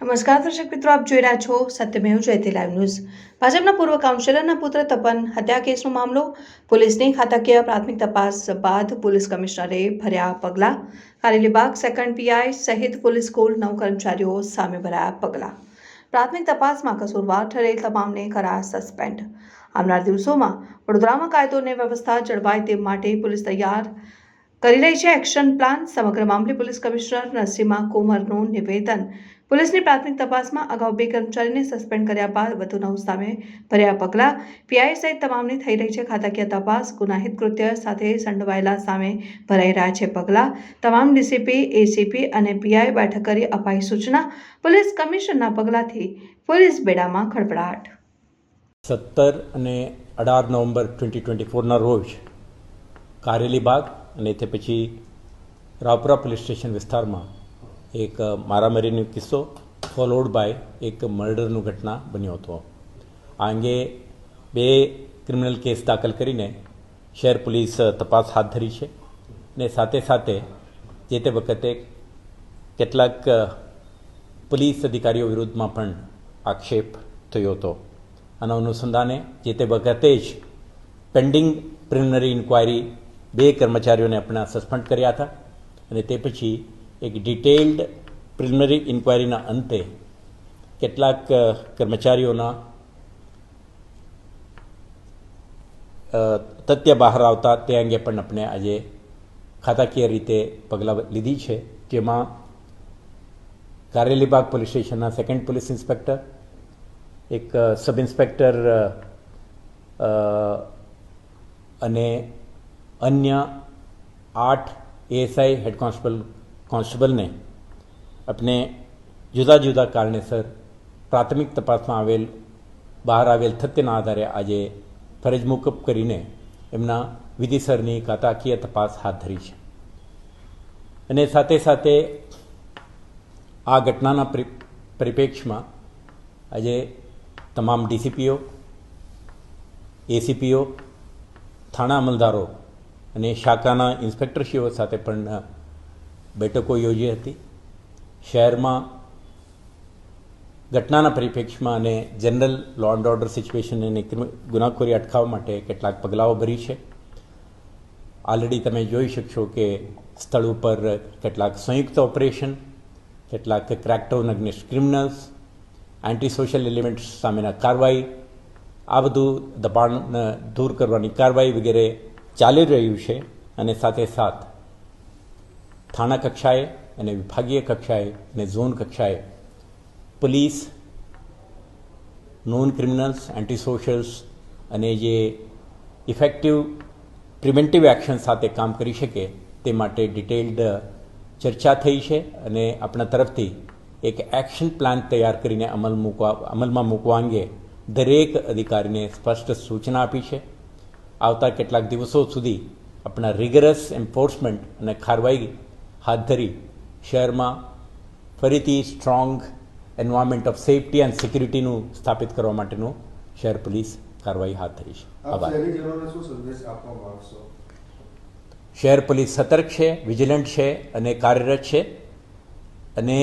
નમસ્કાર દર્શક મિત્રો, આપ જોઈ રહ્યા છો સત્યમેવ જયતી લાઈવ ન્યૂઝ ભાજપના પૂર્વ કાઉન્સિલરના પુત્ર તપન, હત્યા કેસનો મામલો, પોલીસની ખાતાકીય પ્રાથમિક તપાસ બાદ પોલીસ કમિશનરે ભર્યા પગલાં. કારેલીબાગ સેકન્ડ પીઆઈ સહિત પોલીસ કુલ નવ કર્મચારીઓ સામે ભરાયા પગલાં. પ્રાથમિક તપાસમાં કસૂરવાર ઠરેલ તમામને કરા સસ્પેન્ડ આવનાર દિવસોમાં વડોદરામાં કાયદો અને વ્યવસ્થા જળવાય તે માટે પોલીસ તૈયાર કરી રહી છે એક્શન પ્લાન. સમગ્ર મામલે પોલીસ કમિશનર નરસિંહા કોમરનું નિવેદન. પોલીસની પ્રાથમિક તપાસમાં અગાઉ બે કર્મચારીને સસ્પેન્ડ કર્યા બાદ વધુ નવ સામે ભર્યા પગલાં. પીઆઈ સહિત તમામની થઈ રહી છે ખાતાકીય તપાસ. ગુનાહિત કૃત્ય સાથે સંડોવાયેલા સામે ભરાઈ રહ્યા છે પગલાં. તમામ ડીસીપી, એસીપી અને પીઆઈ બેઠક કરી અપાઈ સૂચના. પોલીસ કમિશનના પગલાંથી પોલીસ બેડામાં ખળભળાટ. સત્તર અને અઢાર નવેમ્બર ટ્વેન્ટી ટ્વેન્ટી ફોરના રોજ કારેલી બાગ અને તે પછી રાવપુરા પોલીસ સ્ટેશન વિસ્તારમાં એક મારામારીનો કિસ્સો ફોલોડ બાય એક મર્ડરનું ઘટના બન્યો હતો. આ અંગે બે ક્રિમિનલ કેસ દાખલ કરીને શહેર પોલીસ તપાસ હાથ ધરી છે ને સાથે સાથે જે તે વખતે કેટલાક પોલીસ અધિકારીઓ વિરુદ્ધમાં પણ આક્ષેપ થયો હતો. આના અનુસંધાને જે તે વખતે જ પેન્ડિંગ પ્રિલિમિનરી ઇન્ક્વાયરી બે કર્મચારીઓને આપણા સસ્પેન્ડ કર્યા હતા અને તે પછી એક ડિટેલ્ડ પ્રિલિમિનરી ઇન્ક્વાયરીના અંતે કેટલાક કર્મચારીઓના તથ્ય બહાર આવતા તે અંગે પણ આપણે આજે ખાતાકીય રીતે પગલાં લીધી છે. જેમાં કારેલીબાગ પોલીસ સ્ટેશનના સેકન્ડ પોલીસ ઇન્સ્પેક્ટર એક સબ ઇન્સ્પેક્ટર અ, અન્ય આઠ એએસઆઈ હેડ કોન્સ્ટેબલ કોન્સ્ટેબલને આપણે જુદા જુદા કારણેસર પ્રાથમિક તપાસમાં આવેલ, બહાર આવેલ તથ્યના આધારે આજે ફરજ મુકબ કરીને એમના વિધિસરની કાતાકીય તપાસ હાથ ધરી છે. અને સાથે સાથે આ ઘટનાના પરિ- પરિપ્રેક્ષમાં આજે તમામ ડીસીપીઓ એસીપીઓ થાણા અમલદારો અને શાખાના ઇન્સ્પેક્ટરશ્રીઓ સાથે પણ બેઠકો યોજી હતી. શહેરમાં ઘટનાના પરિપ્રેક્ષમાં અને general law and order situation અને ગુનાખોરી અટકાવવા માટે કેટલાક પગલાઓ ભરી છે. ઓલરેડી તમે જોઈ શકશો કે સ્થળ ઉપર કેટલાક સંયુક્ત ઓપરેશન કેટલાક crackdown against criminals anti social elements સામેના કાર્યવાહી, આ બધું દબાણ દૂર કરવાની કાર્યવાહી વગેરે ચાલી રહ્યું છે અને સાથે સાથ થાણા કક્ષાએ અને વિભાગીય કક્ષાએ અને ઝોન કક્ષાએ પોલીસ, નોન ક્રિમિનલ્સ એન્ટી અને જે ઇફેક્ટિવ પ્રિવેન્ટિવ એક્શન સાથે કામ કરી શકે તે માટે ડિટેલ્ડ ચર્ચા થઈ છે અને આપણા તરફથી એક એક્શન પ્લાન તૈયાર કરીને અમલ મૂકવા અમલમાં મૂકવા અંગે દરેક અધિકારીને સ્પષ્ટ સૂચના આપી છે. આવતા કેટલાક દિવસો સુધી આપણા રિગરસ એન્ફોર્સમેન્ટ અને કાર્યવાહી હાથ ધરી શહેરમાં ફરીથી strong environment of safety and સિક્યુરિટીનું સ્થાપિત કરવા માટેનું શહેર પોલીસ કાર્યવાહી હાથ ધરી છે. આભાર. શહેર પોલીસ સતર્ક છે વિજિલન્ટ છે અને કાર્યરત છે અને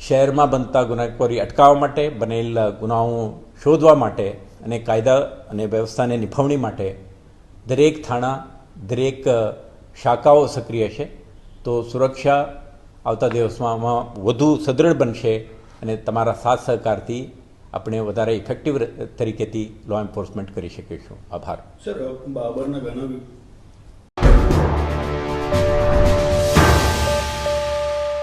શહેરમાં બનતા ગુનાખોરી અટકાવવા માટે બનેલ ગુનાઓ શોધવા માટે અને કાયદા અને વ્યવસ્થાને નિભાવણી માટે દરેક થાણા, દરેક શાખાઓ સક્રિય છે. તો સુરક્ષા આવતા દિવસમાં વધુ સદૃઢ બનશે અને તમારા સાથ સહકારથી આપણે વધારે ઇફેક્ટિવ તરીકેથી લો એન્ફોર્સમેન્ટ કરી શકીશું. આભાર. સર, બાબરના ઘણા